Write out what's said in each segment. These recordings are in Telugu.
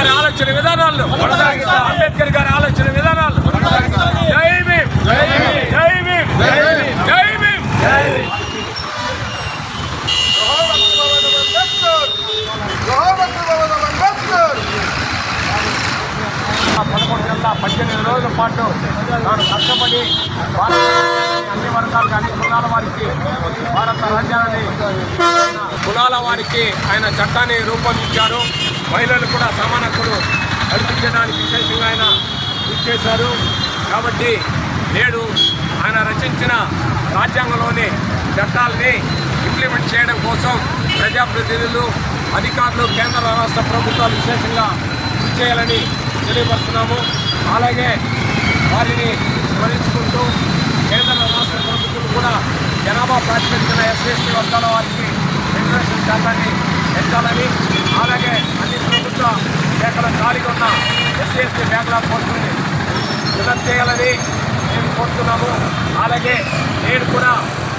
గారి ఆలోచన విధానాలను అంబేద్కర్ గారి ఆలోచన విధానాలు జై భీమ్ జై భీమ్ జై భీమ్ పదకొండు నెలల పద్దెనిమిది రోజుల పాటు తాను కష్టపడి భారత అన్ని వర్గాలకు అన్ని కులాల వారికి భారత రాజ్యాన్ని కులాల వారికి ఆయన చట్టాన్ని రూపొందించారు మహిళలు కూడా సమాన హక్కులు కల్పించడానికి విశేషంగా ఆయన కృషి చేశారు. కాబట్టి నేడు ఆయన రచించిన రాజ్యాంగంలోని చట్టాలని ఇంప్లిమెంట్ చేయడం కోసం ప్రజాప్రతినిధులు అధికారులు కేంద్ర రాష్ట్ర ప్రభుత్వాలు విశేషంగా కృషి చేయాలని తెలియపరుస్తున్నాము. అలాగే వారిని స్మరించుకుంటూ కేంద్ర రాష్ట్ర ప్రభుత్వం కూడా జనాభా ప్రాతిపదికన ఎస్ఎస్టీ వర్గాల వారికి రిజర్వేషన్ శాతాన్ని పెంచాలని అలాగే అన్ని ప్రభుత్వ శాఖల ఖాళీగా ఉన్న ఎస్సీ ఎస్టీ బ్యాక్లాగ్ పోస్టుల్ని విడుదల చేయాలని మేము కోరుతున్నాము. అలాగే నేడు కూడా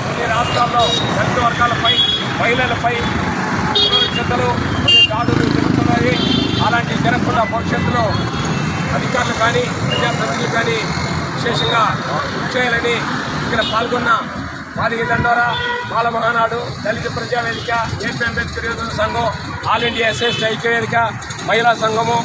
కొన్ని రాష్ట్రాల్లో దళిత వర్గాలపై మహిళలపై చెత్తలు కొన్ని దాడులు జరుగుతున్నాయి. అలాంటి జరగకుండా భవిష్యత్తులో అధికారులు కానీ ప్రజాప్రతినిధులు కానీ విశేషంగా చేయాలని ఇక్కడ పాల్గొన్న మాదిగ దండోరా బాల మహానాడు దళిత ప్రజావేదిక ఏపీ అంబేద్కర్ యోధుల సంఘం ఆల్ ఇండియా ఎస్ఎస్ ఐక్యవేదిక మహిళా సంఘము